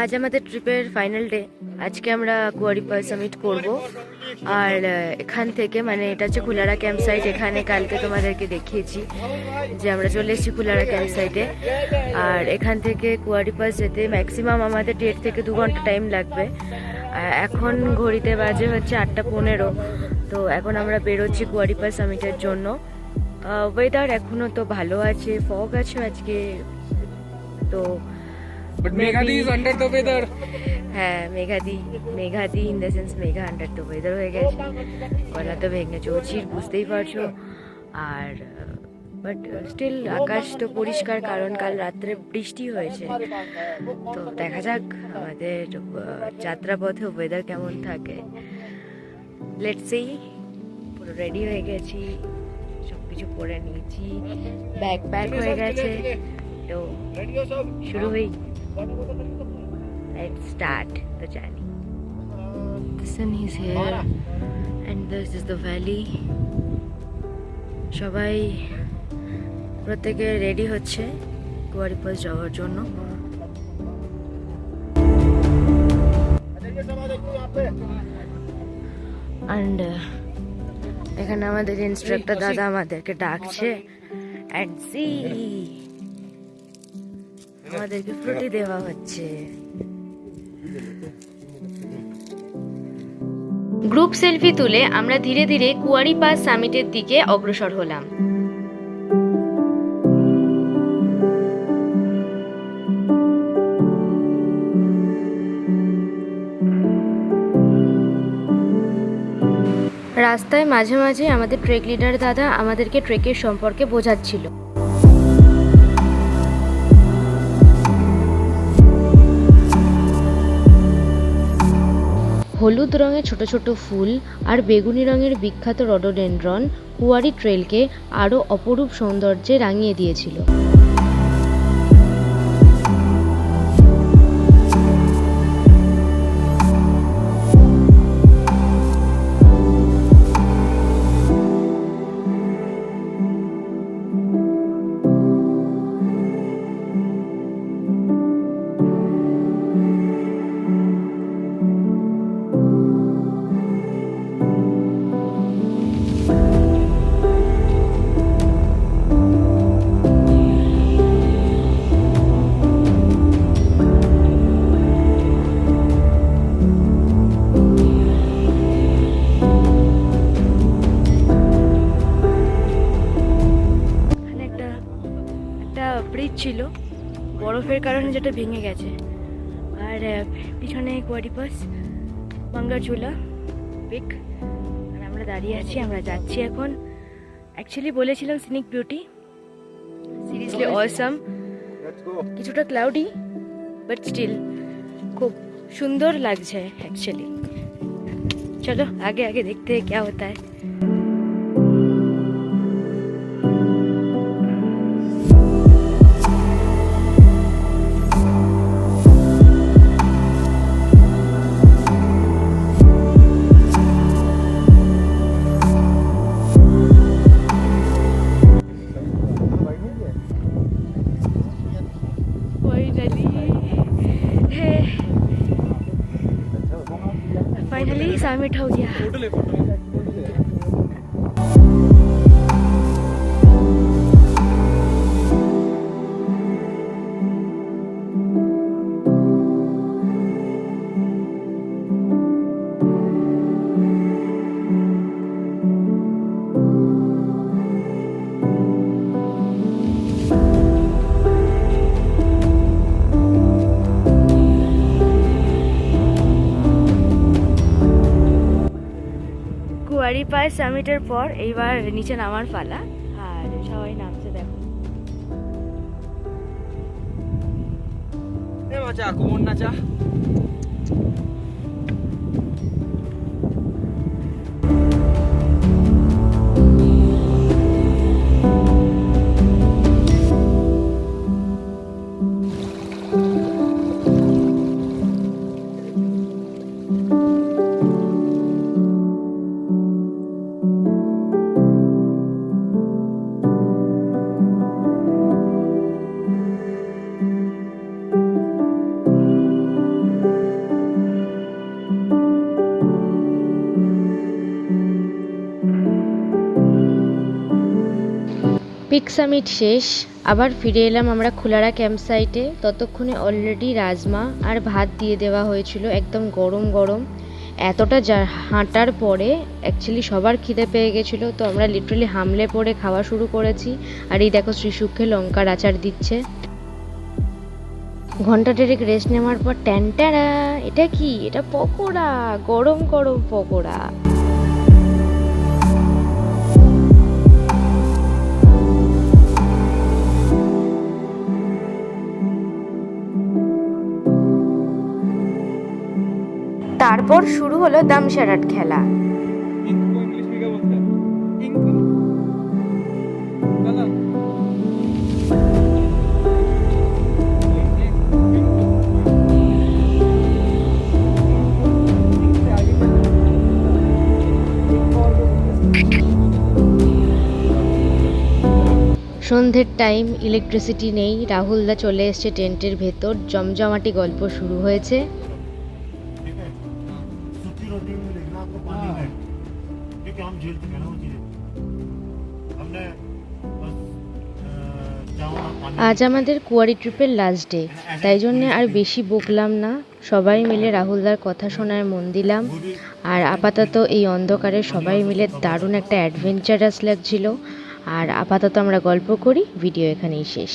আজ আমাদের ট্রিপের ফাইনাল ডে আজকে আমরা কুয়ারিপার সামিট করব। আর এখান থেকে মানে এটা হচ্ছে কুলারা ক্যাম্প সাইট এখানে কালকে তোমাদেরকে দেখিয়েছি যে আমরা চলে এসেছি কুলারা ক্যাম্প সাইটে আর এখান থেকে কুয়ারিপাস যেতে ম্যাক্সিমাম আমাদের দেড় থেকে দু ঘণ্টা টাইম লাগবে। এখন ঘড়িতে বাজে হচ্ছে আটটা পনেরো। তো এখন আমরা বেরোচ্ছি কুয়ারিপাস সামিটের জন্য। ওয়েদার এখনও তো ভালো আছে ফগ আছে আজকে। তো But Meghadi is under the weather. হ্যাঁ মেঘাদি মেঘাদি in the sense Megha under the weather হয়ে গেছে গলা তো ভেঙে চলছির বুঝতেই পারছ আর বাট স্টিল আকাশ তো পরিষ্কার কারণ কাল রাত্রে বৃষ্টি হয়েছে তো দেখা যাক আমাদের যাত্রাপথে ওয়েদার কেমন থাকে লেটস সি পুরো রেডি হয়ে গেছি সব কিছু পরে নিয়েছি ব্যাগ প্যাক হয়ে গেছে তো শুরু হই Let's start the journey. The sun is here and this is the valley. সবাই প্রত্যেকে রেডি হচ্ছে কুয়ারিপাস যাওয়ার জন্য। অ্যান্ড এখানে আমাদের ইনস্ট্রাক্টর দাদা আমাদেরকে ডাকছে। অ্যান্ড সি আমাদেরকে ফ্রুটি দেওয়া হচ্ছে। গ্রুপ সেলফি তুলে আমরা ধীরে ধীরে কুয়ারি পাস সামিটের দিকে অগ্রসর হলাম। রাস্তায় মাঝে মাঝে আমাদের ট্রেক লিডার দাদা আমাদেরকে ট্রেকের সম্পর্কে বোঝাচ্ছিল। হলুদ রঙের ছোট ছোট ফুল আর বেগুনি রঙের বিখ্যাত রডোডেন্ড্রন কুয়ারি ট্রেলকে আরও অপরূপ সৌন্দর্যে রাঙিয়ে দিয়েছিল। বরফের কারণে যেটা ভেঙে গেছে আর আহ, পিছনে কোয়ারিপাস বাঙ্গারচুলা পিক আর আমরা দাঁড়িয়ে আছি আমরা যাচ্ছি এখন অ্যাকচুয়ালি বলেছিলাম সিনিক বিউটি সিরিয়াসলি অসাম কিছুটা ক্লাউডি বাট স্টিল খুব সুন্দর লাগছে অ্যাকচুয়ালি চলো আগে আগে দেখতে हैं क्या होता है फाइनली सबमिट हो गया কুয়ারি পায় সামিটের পর এইবার নিচে নামার পালা। আর সবাই নামছে দেখো। Eh, না aku পিক সামিট শেষ, আবার ফিরে এলাম আমরা খোলারা ক্যাম্প সাইটে ততক্ষণে অলরেডি রাজমা আর ভাত দিয়ে দেওয়া হয়েছিল একদম গরম গরম। এতটা যা, হাঁটার পরে অ্যাকচুয়ালি সবার খিদে পেয়ে গেছিল, তো আমরা লিটারালি হামলে পড়ে খাওয়া শুরু করেছি। আর এই দেখো শ্রীসুখে লঙ্কার আচার দিচ্ছে। ঘণ্টা ডেরেক রেস্ট নেওয়ার পর ট্যান্টারা এটা কি? এটা পকোড়া, গরম গরম পকোড়া। তারপর শুরু হলো দামসারাট খেলা। সন্ধ্যের টাইম ইলেকট্রিসিটি নেই। রাহুলদা চলে এসছে টেন্টের ভেতর। জমজমাটি গল্প শুরু হয়েছে। सूखी रोटी में लिखना आपको पानी में क्योंकि हम झेल चुके हैं ना वो चीज़ें हमने बस अ, चावल और पानी আজ আমাদের কুয়ারি ট্রিপের লাস্ট ডে তাই জন্য আর বেশি বকলাম না সবাই মিলে রাহুলদার কথা শোনার মন দিলাম আর আপাতত এই অন্ধকারে সবাই মিলে দারুণ একটা অ্যাডভেঞ্চারাস লাগছিল আর আপাতত আমরা গল্প করি ভিডিও এখানেই শেষ